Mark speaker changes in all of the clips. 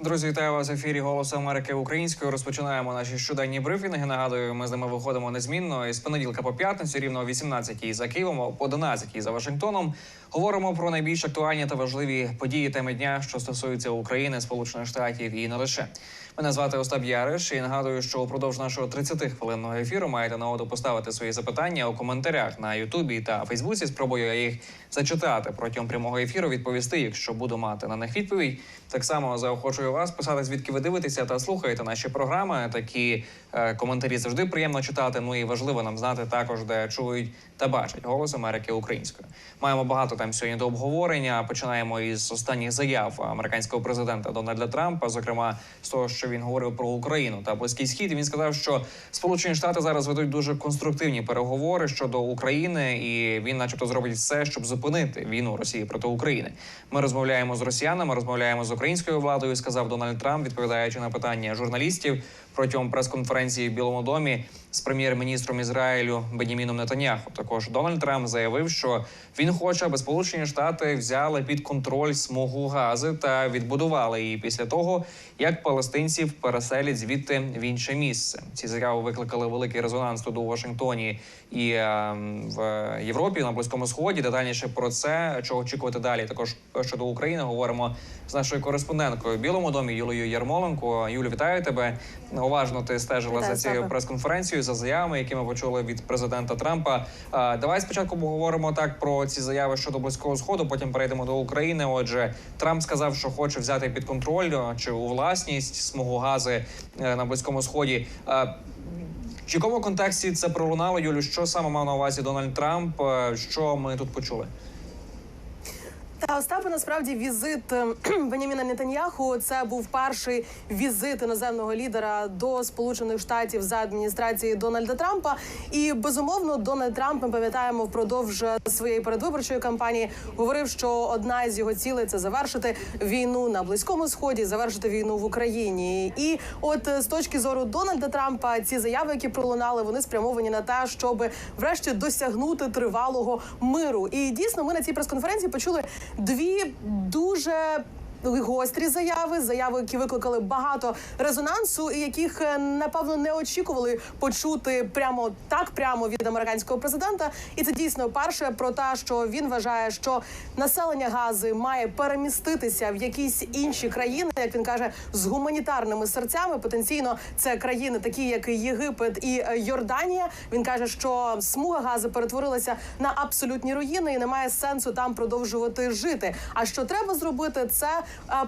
Speaker 1: Друзі, вітаю вас в ефірі Голосу Америки українською. Розпочинаємо наші щоденні брифінги. Нагадую, ми з ними виходимо незмінно із понеділка по п'ятницю, рівно о 18 за Києвом, о 11 за Вашингтоном. Говоримо про найбільш актуальні та важливі події теми дня, що стосуються України, Сполучених Штатів і не лише. Мене звати Остап Яриш і нагадую, що упродовж нашого 30-хвилинного ефіру маєте нагоду поставити свої запитання у коментарях на Ютубі та Фейсбуці. Спробую я їх зачитати протягом прямого ефіру, відповісти, якщо буду мати на них відповідь. Так само заохочую вас писати, звідки ви дивитеся та слухаєте наші програми. Такі е, коментарі завжди приємно читати. Ну і важливо нам знати також, де чують та бачать голос Америки українською. Маємо багато тем сьогодні до обговорення. Починаємо із останніх заяв американського президента Дональда Трампа, зокрема з того, що він говорив про Україну та Близький Схід. Він сказав, що Сполучені Штати зараз ведуть дуже конструктивні переговори щодо України, і він, начебто, зробить все, щоб зупинити війну Росії проти України. Ми розмовляємо з росіянами, розмовляємо з українською владою. Сказав Дональд Трамп, відповідаючи на питання журналістів протягом прес-конференції в Білому домі з прем'єр-міністром Ізраїлю Беніміном Нетаньяху. Також Дональд Трамп заявив, що він хоче, аби Сполучені Штати взяли під контроль смугу гази та відбудували її після того, як палестинців переселять звідти в інше місце. Ці заяви викликали великий резонанс тут у Вашингтоні і е, в Європі на близькому сході. Детальніше про це, чого очікувати далі. Також щодо України говоримо з нашою кореспонденткою в Білому домі Юлією Ярмоленко. Юлю, вітаю тебе. Уважно ти стежила
Speaker 2: Вітаю,
Speaker 1: за цією прес-конференцією, за заявами, які ми почули від президента Трампа. Давай спочатку поговоримо так про ці заяви щодо близького сходу. Потім перейдемо до України. Отже, Трамп сказав, що хоче взяти під контроль чи у власність смугу гази е, на близькому сході. В якому контексті це пролунало, Юлю? Що саме мав на увазі Дональд Трамп? Що ми тут почули?
Speaker 2: Та Остапе, насправді візит е, Беняміна Нетаньяху це був перший візит іноземного лідера до Сполучених Штатів за адміністрації Дональда Трампа. І безумовно, Дональд Трамп ми пам'ятаємо впродовж своєї передвиборчої кампанії говорив, що одна з його цілей це завершити війну на близькому сході, завершити війну в Україні. І от е, з точки зору Дональда Трампа, ці заяви, які пролунали, вони спрямовані на те, щоб врешті досягнути тривалого миру. І дійсно, ми на цій прес-конференції почули дві дуже. Гострі заяви, заяви, які викликали багато резонансу, і яких е, напевно не очікували почути прямо так, прямо від американського президента. І це дійсно перше про те, що він вважає, що населення Гази має переміститися в якісь інші країни, як він каже, з гуманітарними серцями. Потенційно це країни, такі як Єгипет і е, Йорданія. Він каже, що смуга Гази перетворилася на абсолютні руїни, і немає сенсу там продовжувати жити. А що треба зробити, це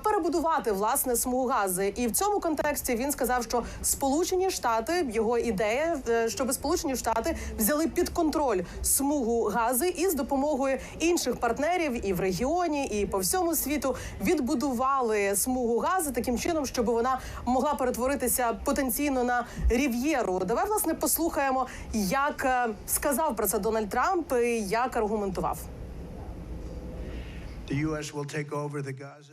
Speaker 2: перебудувати власне смугу Гази. І в цьому контексті він сказав, що Сполучені Штати його ідея, е, щоб Сполучені Штати взяли під контроль смугу Гази і з допомогою інших партнерів і в регіоні, і по всьому світу відбудували смугу Гази таким чином, щоб вона могла перетворитися потенційно на рів'єру. Давай власне послухаємо, як е, сказав про це Дональд Трамп, і як аргументував.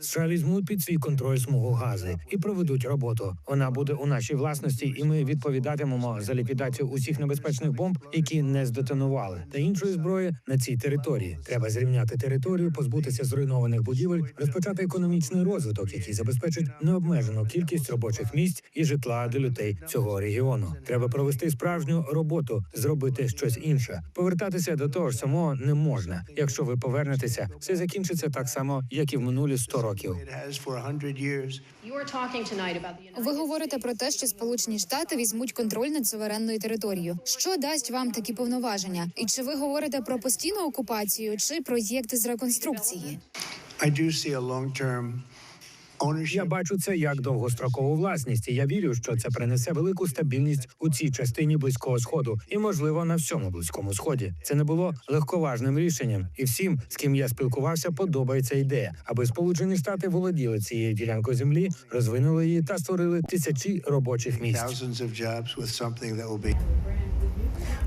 Speaker 3: США візьмуть під свій контроль смугу гази і проведуть роботу. Вона буде у нашій власності, і ми відповідатимемо за ліквідацію усіх небезпечних бомб, які не здетонували, та іншої зброї на цій території. Треба зрівняти територію, позбутися зруйнованих будівель, розпочати економічний розвиток, який забезпечить необмежену кількість робочих місць і житла для людей цього регіону. Треба провести справжню роботу, зробити щось інше. Повертатися до того ж самого не можна. Якщо ви повернетеся, все закінчиться так само, як і в минулі 100 років.
Speaker 4: It has for 100 years.
Speaker 5: You are talking tonight about the United
Speaker 6: Ви говорите про те, що Сполучені Штати візьмуть контроль над суверенною територією. Що дасть вам такі повноваження? І чи ви говорите про постійну окупацію чи проєкти з реконструкції?
Speaker 4: I do see a long-term.
Speaker 3: Я бачу це як довгострокову власність, і я вірю, що це принесе велику стабільність у цій частині близького сходу і, можливо, на всьому близькому сході. Це не було легковажним рішенням, і всім, з ким я спілкувався, подобається ідея, аби Сполучені Штати володіли цією ділянкою землі, розвинули її та створили тисячі робочих місць.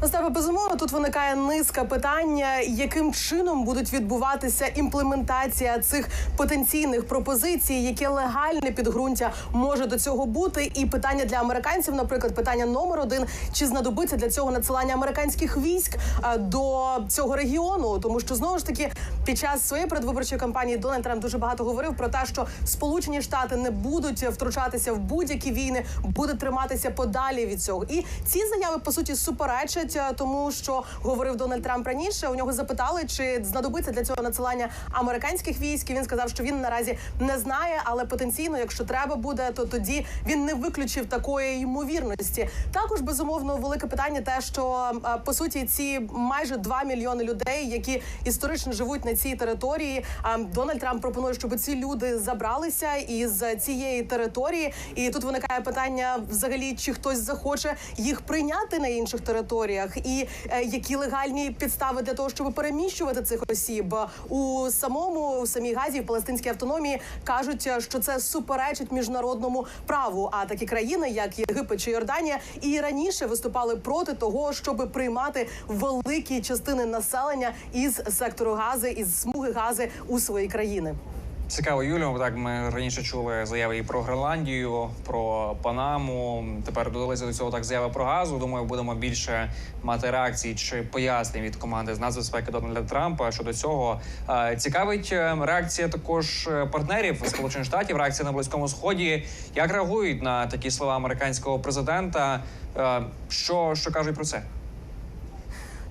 Speaker 2: Остапе, безумовно, тут виникає низка питання, яким чином будуть відбуватися імплементація цих потенційних пропозицій, яке легальне підґрунтя може до цього бути. І питання для американців, наприклад, питання номер один: чи знадобиться для цього надсилання американських військ е, до цього регіону? Тому що знову ж таки під час своєї передвиборчої кампанії Дональд Трамп дуже багато говорив про те, що Сполучені Штати не будуть втручатися в будь-які війни, будуть триматися подалі від цього. І ці заяви по суті суперечать е, тому, що говорив Дональд Трамп раніше. У нього запитали, чи знадобиться для цього надсилання американських військ. І він сказав, що він наразі не знає, але потенційно, якщо треба буде, то тоді він не виключив такої ймовірності. Також безумовно велике питання, те, що е, по суті ці майже 2 мільйони людей, які історично живуть на цій території. Дональд Трамп пропонує, щоб ці люди забралися із цієї території. І тут виникає питання: взагалі, чи хтось захоче їх прийняти на інших територіях, і е, які легальні підстави для того, щоб переміщувати цих осіб у самому у самій Газі в палестинській автономії кажуть, що це суперечить міжнародному праву. А такі країни, як Єгипет чи Йорданія, і раніше виступали проти того, щоб приймати великі частини населення із сектору Гази, із смуги Гази у свої країни.
Speaker 1: Цікаво, Юлію. Так ми раніше чули заяви і про Гренландію, про Панаму. Тепер додалися до цього так заяви про газу. Думаю, будемо більше мати реакцій чи пояснень від команди з нацбезпеки Дональда Трампа щодо цього. Е, Цікавить е, реакція також е, партнерів Сполучених Штатів, реакція на близькому сході. Як реагують на такі слова американського президента? Що, що кажуть про це?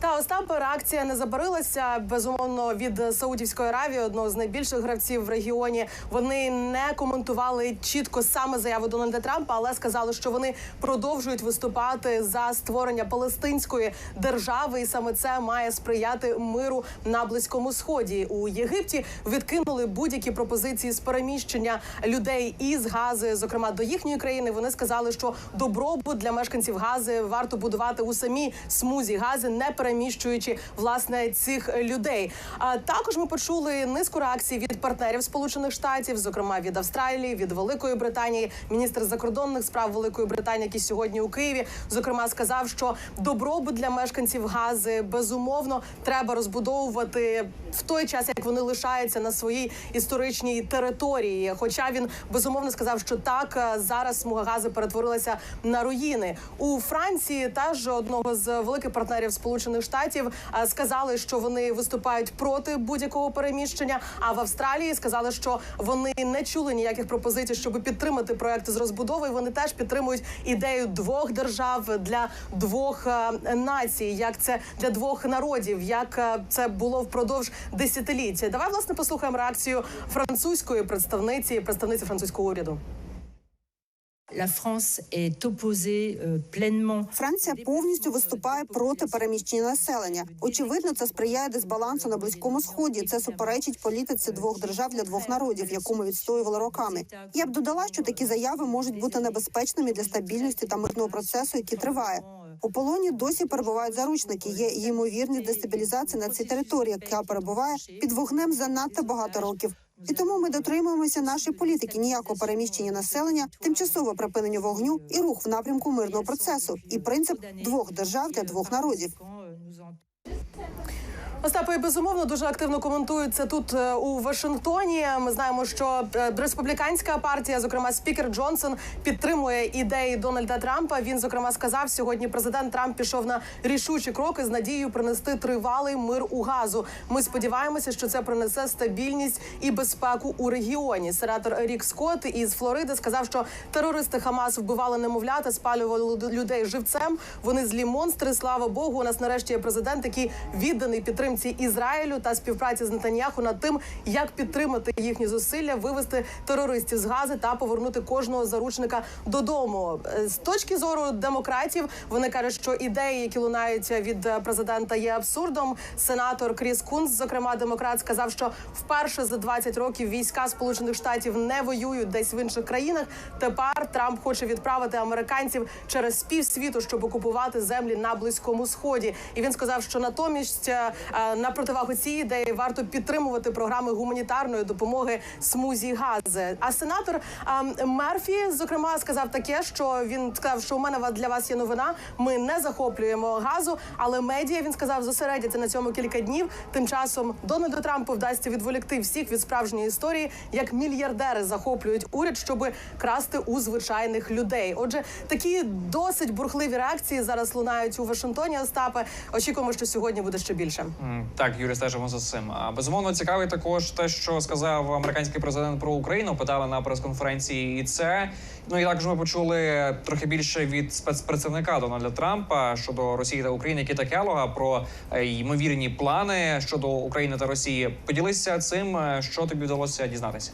Speaker 2: Та Остапе, реакція не забарилася безумовно від Саудівської Аравії, одного з найбільших гравців в регіоні. Вони не коментували чітко саме заяву Дональда Трампа, але сказали, що вони продовжують виступати за створення палестинської держави, і саме це має сприяти миру на близькому сході. У Єгипті відкинули будь-які пропозиції з переміщення людей із Гази, зокрема до їхньої країни. Вони сказали, що добробут для мешканців Гази варто будувати у самій смузі Гази, не переміщуючи власне цих людей. А також ми почули низку реакцій від партнерів Сполучених Штатів, зокрема від Австралії, від Великої Британії. Міністр закордонних справ Великої Британії, який сьогодні у Києві, зокрема сказав, що добробут для мешканців Гази безумовно треба розбудовувати в той час, як вони лишаються на своїй історичній території. Хоча він безумовно сказав, що так е, зараз смуга гази перетворилася на руїни у Франції. Теж одного з великих партнерів Сполучених Штатів е, сказали, що вони виступають проти будь-якого переміщення. А в Австралії сказали, що вони не чули ніяких пропозицій, щоб підтримати проекти з розбудови. І Вони теж підтримують ідею двох держав для двох е, націй, як це для двох народів, як е, це було впродовж десятиліття. Давай власне послухаємо реакцію французької представниці, представниці французького уряду.
Speaker 7: Франція повністю виступає проти переміщення населення. Очевидно, це сприяє дисбалансу на близькому сході. Це суперечить політиці двох держав для двох народів, яку ми відстоювали роками. Я б додала, що такі заяви можуть бути небезпечними для стабільності та мирного процесу, який триває. У полоні досі перебувають заручники. Є ймовірність дестабілізації на цій території, яка перебуває під вогнем занадто багато років. І тому ми дотримуємося нашої політики ніякого переміщення населення, тимчасове припинення вогню і рух в напрямку мирного процесу, і принцип двох держав для двох народів.
Speaker 2: Остапи безумовно дуже активно коментують це тут е, у Вашингтоні. Ми знаємо, що е, республіканська партія, зокрема спікер Джонсон, підтримує ідеї Дональда Трампа. Він зокрема сказав сьогодні. Президент Трамп пішов на рішучі кроки з надією принести тривалий мир у газу. Ми сподіваємося, що це принесе стабільність і безпеку у регіоні. Сенатор Рік Скотт із Флориди сказав, що терористи Хамас вбивали немовлята, спалювали людей живцем. Вони злі монстри. Слава Богу. У нас нарешті є президент, який відданий підтримці Ізраїлю та співпраці з Нетаньяху над тим, як підтримати їхні зусилля, вивести терористів з гази та повернути кожного заручника додому. Е, З точки зору демократів вони кажуть, що ідеї, які лунають від президента, є абсурдом. Сенатор Кріс Кунс, зокрема демократ, сказав, що вперше за 20 років війська Сполучених Штатів не воюють десь в інших країнах. Тепер Трамп хоче відправити американців через півсвіту, щоб окупувати землі на близькому сході. І він сказав, що натомість е, на противагу цій ідеї варто підтримувати програми гуманітарної допомоги смузі гази. А сенатор Мерфі, зокрема, сказав таке, що він сказав, що у мене для вас є новина. Ми не захоплюємо газу, але медіа він сказав зосередяться на цьому кілька днів. Тим часом Дональду Трампу вдасться відволікти всіх від справжньої історії, як мільярдери захоплюють уряд, щоб красти у звичайних людей. Отже, такі досить бурхливі реакції зараз лунають у Вашингтоні. Остапе очікуємо, що сьогодні буде ще більше.
Speaker 1: Так, Юрій, стежимо за цим. А безумовно цікавий також те, що сказав американський президент про Україну. Питали на прес-конференції і це. Ну і також ми почули трохи більше від спецпредставника Дональда Трампа щодо Росії та України Кіта Келога про е, ймовірні плани щодо України та Росії. Поділися цим, е, що тобі вдалося дізнатися.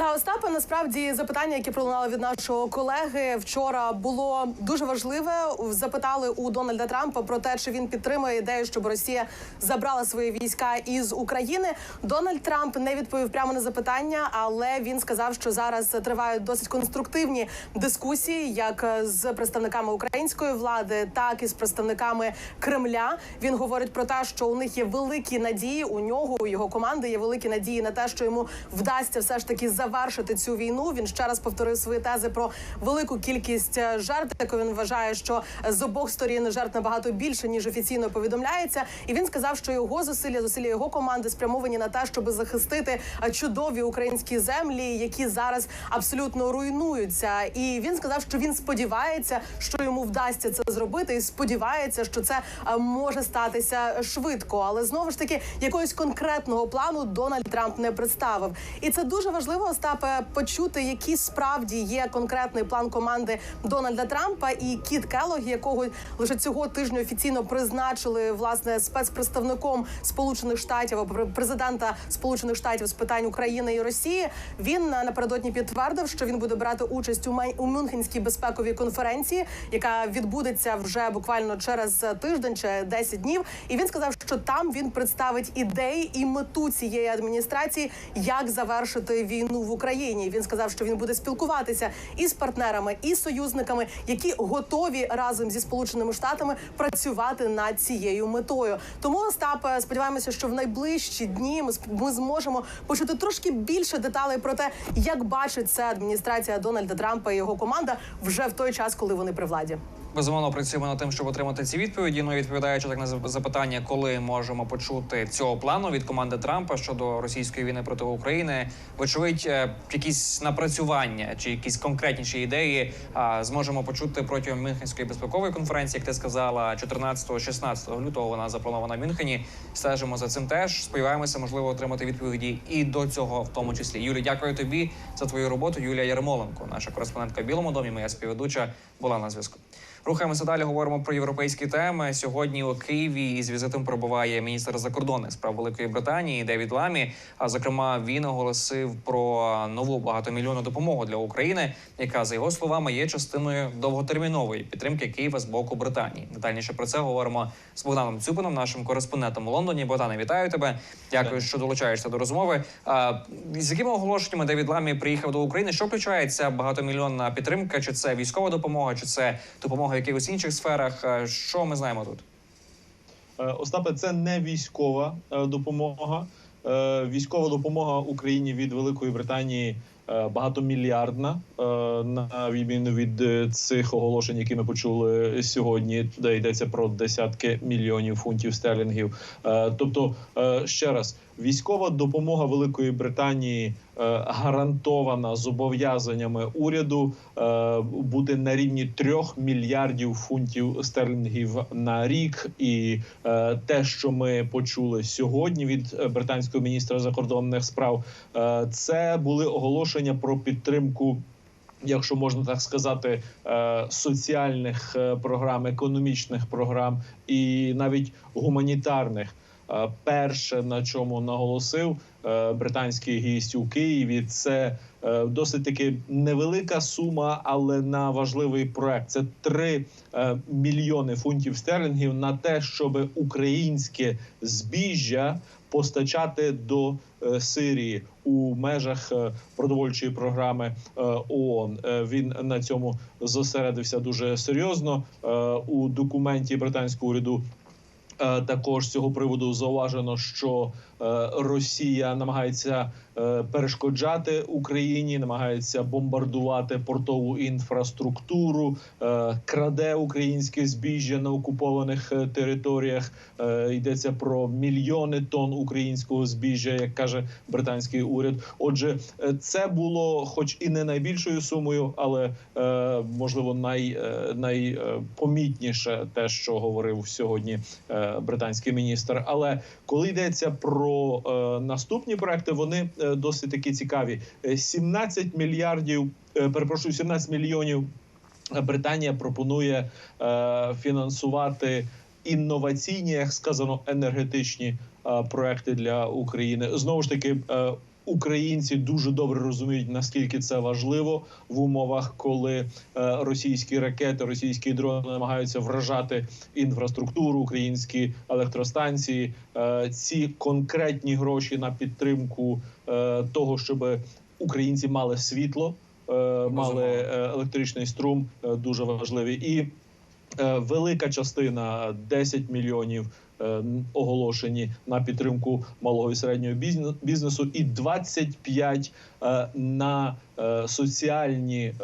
Speaker 2: Та Остапе, насправді запитання, яке пролунало від нашого колеги вчора, було дуже важливе. Запитали у Дональда Трампа про те, чи він підтримує ідею, щоб Росія забрала свої війська із України. Дональд Трамп не відповів прямо на запитання, але він сказав, що зараз тривають досить конструктивні дискусії, як з представниками української влади, так і з представниками Кремля. Він говорить про те, що у них є великі надії. У нього у його команди є великі надії на те, що йому вдасться все ж таки завершити цю війну. Він ще раз повторив свої тези про велику кількість е, жертв. яку він вважає, що з обох сторін жертв набагато більше ніж офіційно повідомляється. І він сказав, що його зусилля, зусилля його команди спрямовані на те, щоб захистити е, чудові українські землі, які зараз абсолютно руйнуються. І він сказав, що він сподівається, що йому вдасться це зробити, і сподівається, що це е, може статися швидко. Але знову ж таки, якогось конкретного плану Дональд Трамп не представив. І це дуже важливо, Остапе, почути, який справді є конкретний план команди Дональда Трампа і Кіт Келлог, якого лише цього тижня офіційно призначили власне спецпредставником Сполучених Штатів або президента Сполучених Штатів з питань України і Росії. Він напередодні підтвердив, що він буде брати участь у Мюнхенській безпековій конференції, яка відбудеться вже буквально через тиждень чи 10 днів. І він сказав, що там він представить ідеї і мету цієї адміністрації, як завершити війну в Україні. Він сказав, що він буде спілкуватися і з партнерами, і союзниками, які готові разом зі сполученими штатами працювати над цією метою. Тому Остап, е, сподіваємося, що в найближчі дні ми зможемо почути трошки більше деталей про те, як бачить це адміністрація Дональда Трампа і його команда вже в той час, коли вони при владі.
Speaker 1: Безумовно, працюємо над тим, щоб отримати ці відповіді. Ну, відповідаючи так на запитання, коли можемо почути цього плану від команди Трампа щодо російської війни проти України, вочевидь, е, якісь напрацювання чи якісь конкретніші ідеї а, зможемо почути протягом Мюнхенської безпекової конференції, як ти сказала, 14-16 лютого вона запланована в Мюнхені. Стежимо за цим теж. Сподіваємося, можливо, отримати відповіді і до цього, в тому числі. Юлі, дякую тобі за твою роботу. Юлія Ярмоленко, наша кореспондентка в Білому домі, моя співведуча, була на зв'язку. Рухаємося далі. Говоримо про європейські теми. Сьогодні у Києві із візитом перебуває міністр закордонних справ Великої Британії Девід Ламі. А зокрема, він оголосив про нову багатомільйонну допомогу для України, яка за його словами є частиною довготермінової підтримки Києва з боку Британії. Детальніше про це говоримо з Богданом Цюпином, нашим кореспондентом у Лондоні. Богдане, вітаю тебе. Дякую, що долучаєшся до розмови. З якими оголошеннями Девід Ламі приїхав до України? Що включає ця багатомільйонна підтримка? Чи це військова допомога, чи це допомога в якихось інших сферах? Е, Що ми знаємо тут?
Speaker 8: Е, Остапе, це не військова е, допомога. Військова допомога Україні від Великої Британії багатомільярдна на відміну від цих оголошень, які ми почули сьогодні, де йдеться про десятки мільйонів фунтів стерлінгів. Тобто, ще раз, військова допомога Великої Британії е, гарантована зобов'язаннями уряду е, бути на рівні трьох мільярдів фунтів стерлінгів на рік. І е, те, що ми почули сьогодні від британського міністра закордонних справ, це були оголошення про підтримку. Якщо можна так сказати, соціальних програм, економічних програм і навіть гуманітарних. Е, Перше, на чому наголосив е, британський гість у Києві, це е, досить таки невелика сума, але на важливий проект. Це 3 е, мільйони фунтів стерлінгів на те, щоб українське збіжжя постачати до Сирії у межах продовольчої програми ООН. Він на цьому зосередився дуже серйозно у документі британського уряду Також з цього приводу зауважено, що е, Росія намагається е, перешкоджати Україні, намагається бомбардувати портову інфраструктуру, е, краде українське збіжжя на окупованих е, територіях. Е, Йдеться про мільйони тонн українського збіжжя, як каже британський уряд. Отже, е, це було, хоч і не найбільшою сумою, але е, можливо най, е, найпомітніше те, що говорив сьогодні е, британський міністр. Але коли йдеться про е, наступні проекти, вони е, досить такі цікаві. Е, 17 мільярдів, е, перепрошую, 17 мільйонів. е, Британія пропонує е, фінансувати інноваційні, як сказано, енергетичні е, проекти для України. Знову ж таки, е, українці дуже добре розуміють наскільки це важливо в умовах, коли е, російські ракети, російські дрони намагаються вражати інфраструктуру, українські електростанції. Е, ці конкретні гроші на підтримку е, того, щоб українці мали світло, мали електричний струм, дуже важливі і. Велика частина 10 мільйонів оголошені на підтримку малого і середнього бізне- бізнесу, і 25 е, на е, соціальні е,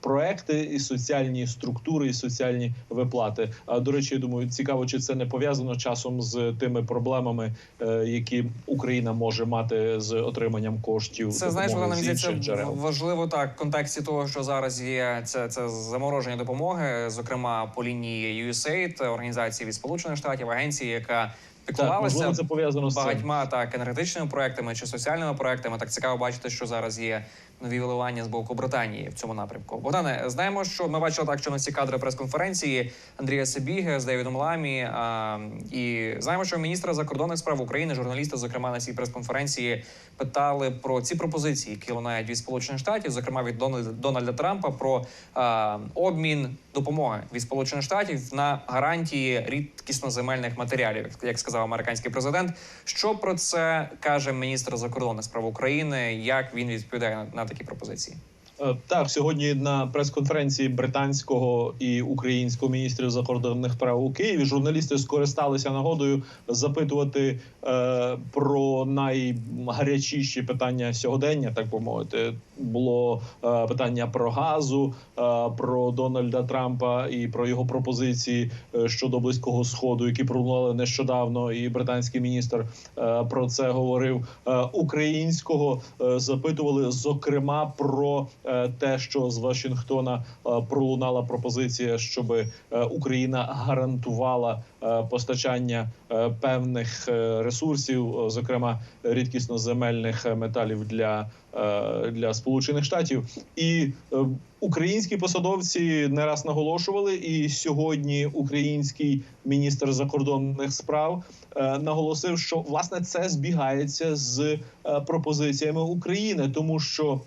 Speaker 8: проекти, і соціальні структури, і соціальні виплати. До речі, я думаю, цікаво, чи це не пов'язано часом з тими проблемами, е, які Україна може мати з отриманням коштів.
Speaker 1: Це знаєш, вона здається
Speaker 8: джерел.
Speaker 1: важливо так в контексті того, що зараз є це, це замороження допомоги, зокрема по лінії USAID, організації від Сполучених Штатів, агенції, яка
Speaker 8: Так,
Speaker 1: піклувалася
Speaker 8: це пов'язано з
Speaker 1: багатьма так енергетичними проектами чи соціальними проектами. Так цікаво бачити, що зараз є нові виливання з боку Британії в цьому напрямку. Богдане, знаємо, що ми бачили так, що на ці кадри прес-конференції Андрія Сабіги з Девідом Ламі. А, і знаємо, що міністра закордонних справ України, журналісти, зокрема на цій прес-конференції, питали про ці пропозиції, які лунають від Сполучених Штатів, зокрема від Дональда, Трампа, про а, обмін допомоги від Сполучених Штатів на гарантії рідкісноземельних матеріалів, як- сказав американський президент. Що про це каже міністр закордонних справ України? Як він відповідає на такі пропозиції?
Speaker 8: Е, Так, сьогодні на прес-конференції британського і українського міністрів закордонних справ у Києві журналісти скористалися нагодою запитувати е, про найгарячіші питання сьогодення, так би мовити. Було е, питання про газу, е, про Дональда Трампа і про його пропозиції е, щодо близького сходу, які пролунали нещодавно. І британський міністр е, про це говорив. Е, українського е, запитували зокрема про е, те, що з Вашингтона е, пролунала пропозиція, щоб е, Україна гарантувала е, постачання е, певних е, ресурсів, е, зокрема рідкісноземельних е, металів для, е, для Сполучених Штатів, і е, українські посадовці не раз наголошували, і сьогодні український міністр закордонних справ е, наголосив, що власне це збігається з е, пропозиціями України, тому що.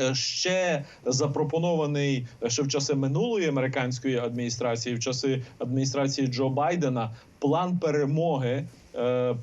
Speaker 8: Е, Ще запропонований е, ще в часи минулої американської адміністрації, в часи адміністрації Джо Байдена, план перемоги,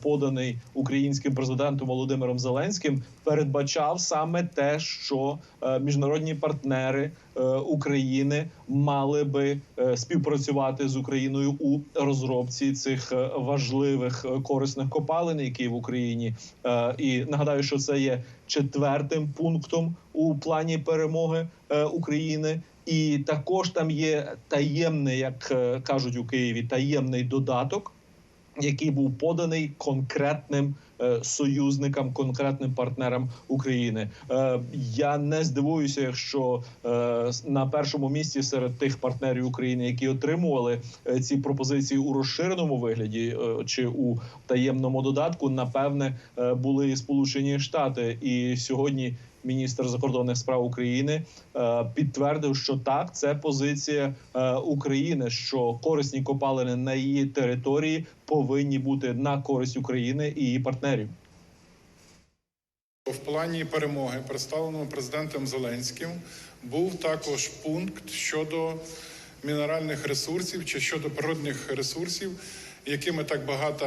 Speaker 8: поданий українським президентом Володимиром Зеленським, передбачав саме те, що е, міжнародні партнери е, України мали би е, співпрацювати з Україною у розробці цих е, важливих е, корисних копалин, які в Україні. Е, І нагадаю, що це є четвертим пунктом у плані перемоги е, України. І також там є таємний, як е, кажуть у Києві, таємний додаток, який був поданий конкретним е, союзникам, конкретним партнерам України. Е, Я не здивуюся, якщо е, на першому місці серед тих партнерів України, які отримували ці пропозиції у розширеному вигляді чи у таємному додатку, напевне, були Сполучені Штати. І сьогодні міністр закордонних справ України е, підтвердив, що так, це позиція е, України, що корисні копалини на її території повинні бути на користь України і її партнерів.
Speaker 9: В плані перемоги, представленому президентом Зеленським, був також пункт щодо мінеральних ресурсів чи щодо природних ресурсів, якими так багата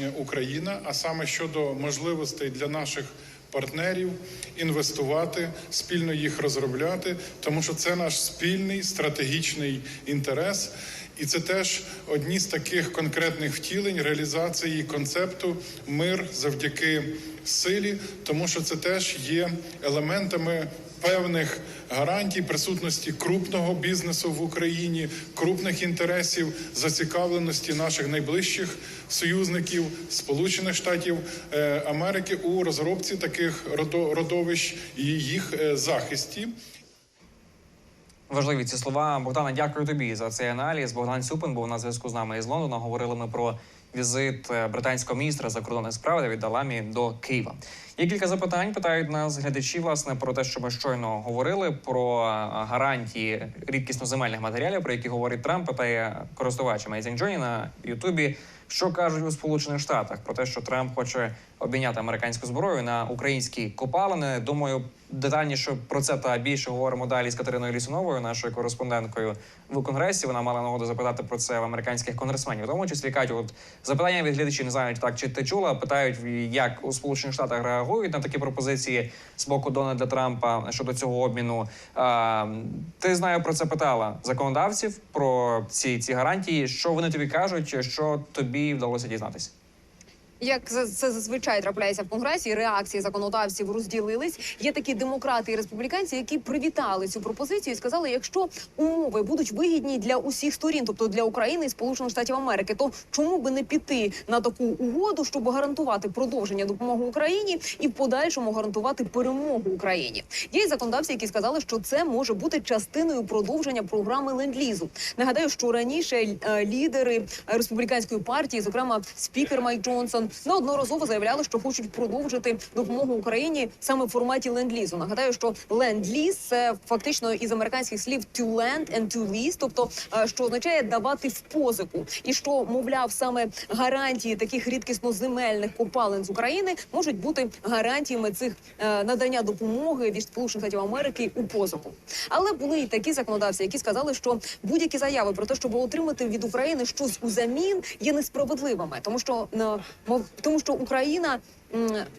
Speaker 9: е, Україна, а саме щодо можливостей для наших партнерів, інвестувати, спільно їх розробляти, тому що це наш спільний стратегічний інтерес. І це теж одні з таких конкретних втілень реалізації концепту мир завдяки силі, тому що це теж є елементами певних гарантій присутності крупного бізнесу в Україні, крупних інтересів, зацікавленості наших найближчих союзників Сполучених Штатів е, Америки у розробці таких родовищ і їх е, захисті.
Speaker 1: Важливі ці слова. Богдана, дякую тобі за цей аналіз. Богдан Сюпин був на зв'язку з нами із Лондона. Говорили ми про візит е, британського міністра закордонних справ Давіда Ламі до Києва. Є кілька запитань. Питають нас глядачі, власне, про те, що ми щойно говорили, про гарантії рідкісноземельних матеріалів, про які говорить Трамп. Питає користувач Amazing Johnny на Ютубі. Що кажуть у Сполучених Штатах про те, що Трамп хоче обміняти американську зброю на українські копалини? Думаю, детальніше про це та більше говоримо далі з Катериною Лісуновою, нашою кореспонденткою в конгресі. Вона мала нагоду запитати про це в американських конгресменів. Тому числі Катю, от запитання від глядачів не знають так, чи ти чула. Питають, як у Сполучених Штатах реагують на такі пропозиції з боку Дональда Трампа щодо цього обміну. Ти знаю про це питала законодавців про ці, ці гарантії. Що вони тобі кажуть? Що тобі вдалося дізнатися?
Speaker 10: Як це, зазвичай трапляється в конгресі, реакції законодавців розділились. Є такі демократи і республіканці, які привітали цю пропозицію і сказали, якщо умови будуть вигідні для усіх сторін, тобто для України і Сполучених Штатів Америки, то чому би не піти на таку угоду, щоб гарантувати продовження допомоги Україні і в подальшому гарантувати перемогу Україні? Є й законодавці, які сказали, що це може бути частиною продовження програми ленд-лізу. Нагадаю, що раніше е, лідери республіканської партії, зокрема спікер Майк Джонсон, неодноразово заявляли, що хочуть продовжити допомогу Україні саме в форматі ленд-лізу. Нагадаю, що ленд-ліз – це фактично із американських слів to lend and to lease, тобто е, що означає давати в позику, і що мовляв саме гарантії таких рідкісноземельних копалин з України можуть бути гарантіями цих е, надання допомоги від Сполучених Штатів Америки у позику. Але були і такі законодавці, які сказали, що будь-які заяви про те, щоб отримати від України щось узамін, є несправедливими, тому що е, мов- тому що Україна.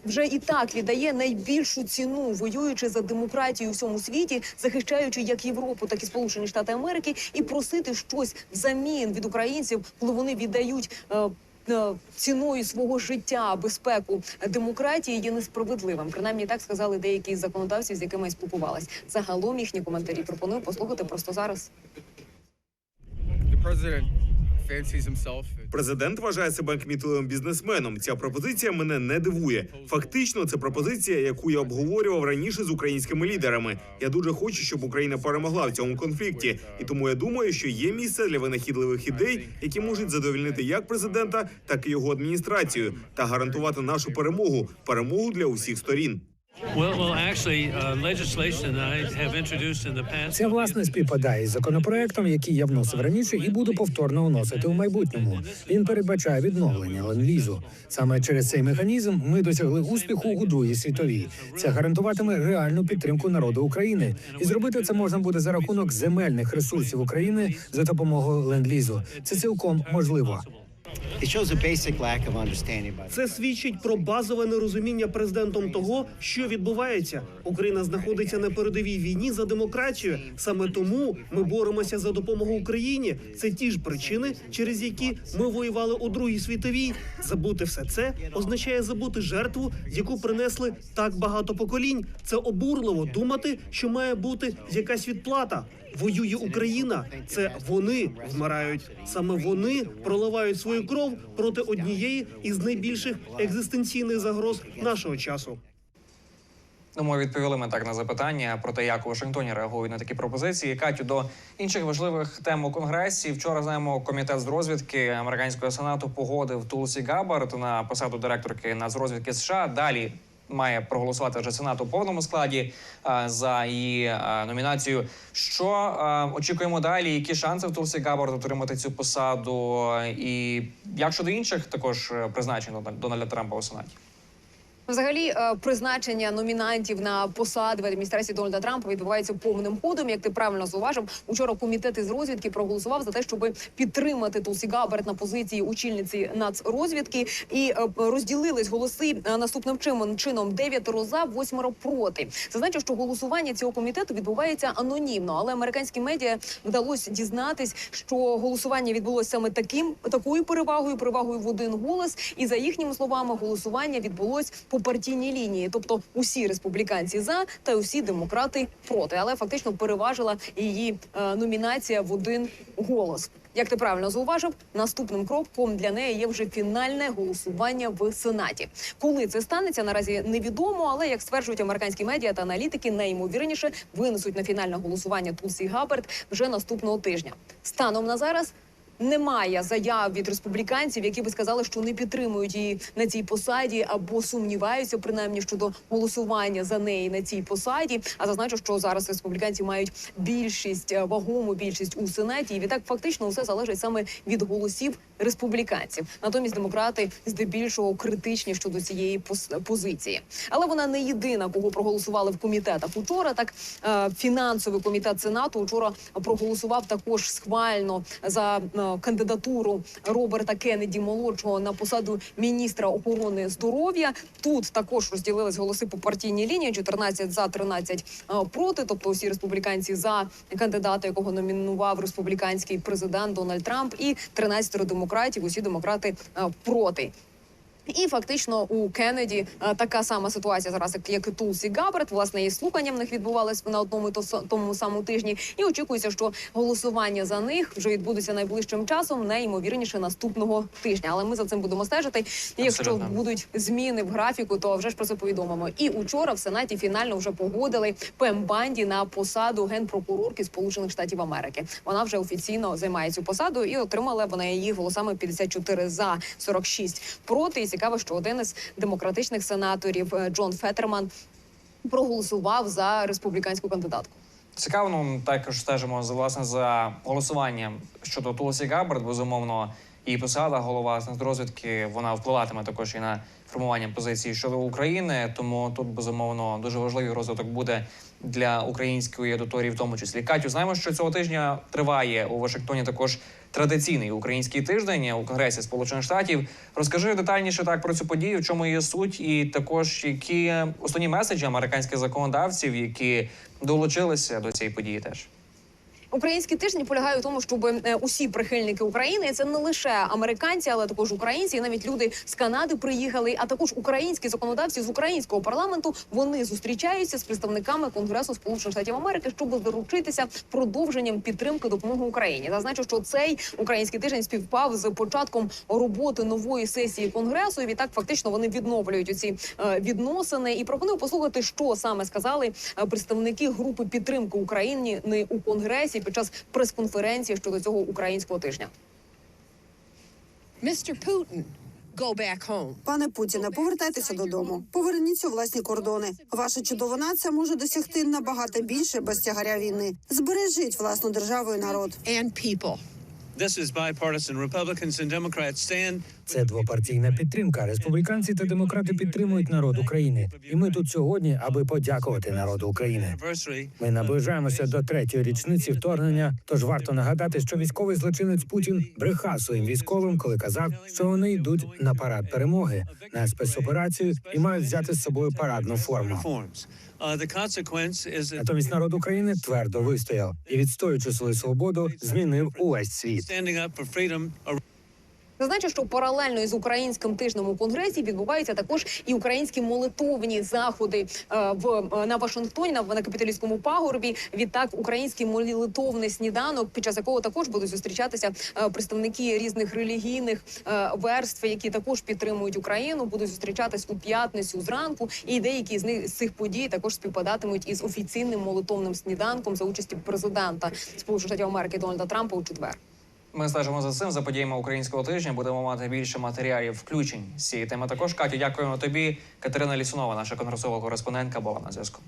Speaker 10: Вже і так віддає найбільшу ціну, воюючи за демократію у всьому світі, захищаючи як Європу, так і Сполучені Штати Америки, і просити щось взамін від українців, коли вони віддають е, е, ціною свого життя безпеку демократії, є несправедливим. Принаймні так сказали деякі з законодавців, з якими я спілкувалась. Загалом їхні коментарі пропоную послухати просто зараз.
Speaker 11: Президент вважає себе кмітливим бізнесменом. Ця пропозиція мене не дивує. Фактично, це пропозиція, яку я обговорював раніше з українськими лідерами. Я дуже хочу, щоб Україна перемогла в цьому конфлікті, і тому я думаю, що є місце для винахідливих ідей, які можуть задовольнити як президента, так і його адміністрацію, та гарантувати нашу перемогу перемогу для усіх сторін.
Speaker 3: Це власне співпадає із законопроектом, який я вносив раніше, і буду повторно вносити у майбутньому. Він передбачає відновлення ленд-лізу. Саме через цей механізм ми досягли успіху у другій світовій. Це гарантуватиме реальну підтримку народу України, і зробити це можна буде за рахунок земельних ресурсів України за допомогою ленд-лізу. Це цілком можливо.
Speaker 12: Це свідчить про базове нерозуміння президентом того, що відбувається. Україна знаходиться на передовій війні за демократію. Саме тому ми боремося за допомогу Україні. Це ті ж причини, через які ми воювали у другій світовій. Забути все це означає забути жертву, яку принесли так багато поколінь. Це обурливо думати, що має бути якась відплата. Воює Україна. Це вони вмирають. Саме вони проливають свою кров проти однієї із найбільших екзистенційних загроз нашого часу.
Speaker 1: Думаю, відповіли ми так на запитання про те, як у Вашингтоні реагують на такі пропозиції. Катю до інших важливих тем у конгресі. Вчора знаємо, комітет з розвідки американського сенату погодив Тулсі Габард на посаду директорки нацрозвідки США. Далі має проголосувати вже сенат у повному складі за її номінацію. Що очікуємо далі? Які шанси в Тулсі Габард отримати цю посаду? І як щодо інших також призначено Дональда Трампа у сенаті?
Speaker 10: Взагалі, е, призначення номінантів на посади в адміністрації Дональда Трампа відбувається повним ходом. Як ти правильно зауважив, учора комітет із розвідки проголосував за те, щоб підтримати Тулсі Габбард на позиції очільниці нацрозвідки, і е, розділились голоси е, наступним чином дев'ятеро за, восьмеро проти. Це значить, що голосування цього комітету відбувається анонімно, але американські медіа вдалося дізнатись, що голосування відбулося саме таким такою перевагою, перевагою в один голос. І за їхніми словами, голосування відбулось по партійній лінії, тобто усі республіканці за та усі демократи проти. Але фактично переважила її е, номінація в один голос. Як ти правильно зауважив, наступним кроком для неї є вже фінальне голосування в сенаті. Коли це станеться, наразі невідомо, але як стверджують американські медіа та аналітики, найімовірніше винесуть на фінальне голосування Тулсі Габбард вже наступного тижня. Станом на зараз. Немає заяв від республіканців, які би сказали, що не підтримують її на цій посаді або сумніваються принаймні щодо голосування за неї на цій посаді. А зазначу, що зараз республіканці мають більшість е, вагому більшість у сенаті. І відтак фактично все залежить саме від голосів республіканців. Натомість демократи здебільшого критичні щодо цієї позиції. Але вона не єдина, кого проголосували в комітетах. Учора так е, фінансовий комітет сенату учора проголосував також схвально за е, кандидатуру Роберта Кеннеді молодшого на посаду міністра охорони здоров'я. Тут також розділились голоси по партійній лінії: 14 за 13 е, проти. Тобто усі республіканці за кандидата, якого номінував республіканський президент Дональд Трамп, і 13 демократів. Усі демократи е, проти. І фактично у Кеннеді е, така сама ситуація зараз, як, і Тулсі Габбард. Власне, і слухання в них відбувалось на одному і тому самому тижні. І очікується, що голосування за них вже відбудеться найближчим часом, найімовірніше наступного тижня. Але ми за цим будемо стежити. І якщо
Speaker 1: Абсолютно.
Speaker 10: будуть зміни в графіку, то вже ж про це повідомимо. І учора в сенаті фінально вже погодили Пем Банді на посаду генпрокурорки Сполучених Штатів Америки. Вона вже офіційно займає цю посаду і отримала вона її голосами 54 за 46 проти. Цікаво, що один із демократичних сенаторів е, Джон Фетерман проголосував за республіканську кандидатку.
Speaker 1: Цікаво, ну, також стежимо за власне за голосуванням щодо Тулсі Габбард. Безумовно, її посада голова з розвідки вона впливатиме також і на формування позиції щодо України. Тому тут безумовно дуже важливий розвиток буде для української аудиторії, в тому числі. Катю, знаємо, що цього тижня триває у Вашингтоні також традиційний український тиждень у Конгресі Сполучених Штатів. Розкажи детальніше так про цю подію, в чому її суть, і також які основні меседжі американських законодавців, які долучилися до цієї події, теж.
Speaker 10: Український тиждень полягає в тому, щоб е, усі прихильники України, це не лише американці, але також українці, і навіть люди з Канади приїхали, а також українські законодавці з українського парламенту. Вони зустрічаються з представниками Конгресу Сполучених Штатів Америки, щоб заручитися продовженням підтримки допомоги Україні. Зазначу, що цей український тиждень співпав з початком роботи нової сесії конгресу. І відтак фактично вони відновлюють ці відносини. І пропоную послухати, що саме сказали е, представники групи підтримки України у конгресі під час прес-конференції щодо цього українського тижня.
Speaker 13: Mr. Putin, go back home.
Speaker 7: Пане Путіне, повертайтеся додому. Поверніться у власні кордони. Ваша чудова нація може досягти набагато більше без тягаря війни. Збережіть власну державу і народ.
Speaker 13: And people.
Speaker 14: This is bipartisan. Republicans and Democrats stand.
Speaker 3: Це двопартійна підтримка. Республіканці та демократи підтримують народ України, і ми тут сьогодні, аби подякувати народу України. Ми наближаємося до третьої річниці вторгнення. Тож варто нагадати, що військовий злочинець Путін брехав своїм військовим, коли казав, що вони йдуть на парад перемоги на спецоперацію і мають взяти з собою парадну форму. Натомість народ України твердо вистояв і, відстоюючи свою свободу, змінив увесь світ.
Speaker 10: Зазначу, що паралельно із українським тижнем у конгресі відбуваються також і українські молитовні заходи е, в е, на Вашингтоні на, на капіталістському пагорбі. Відтак, український молитовний сніданок, під час якого також будуть зустрічатися е, представники різних релігійних верств, які також підтримують Україну, будуть зустрічатись у п'ятницю зранку. І деякі з них з цих подій також співпадатимуть із офіційним молитовним сніданком за участі президента Сполучених Штатів Америки Дональда Трампа у четвер.
Speaker 1: Ми стежимо за цим за подіями українського тижня. Будемо мати більше матеріалів включень з цієї теми. Також Катю, дякуємо тобі. Катерина Лісунова, наша конгресова кореспондентка, була на зв'язку.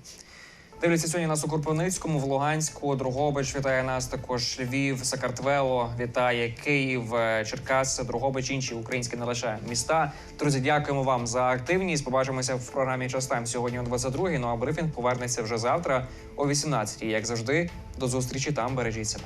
Speaker 1: Дивляться сьогодні нас у Кропивницькому, в Луганську, Другобич вітає нас також Львів, Сакартвело, вітає Київ, е, Черкас, Другобич, інші українські не лише міста. Друзі, дякуємо вам за активність. Побачимося в програмі «Час Тайм» сьогодні о 22-й. Ну а брифінг повернеться вже завтра о 18-й. Як завжди, до зустрічі там. Бережіть себе.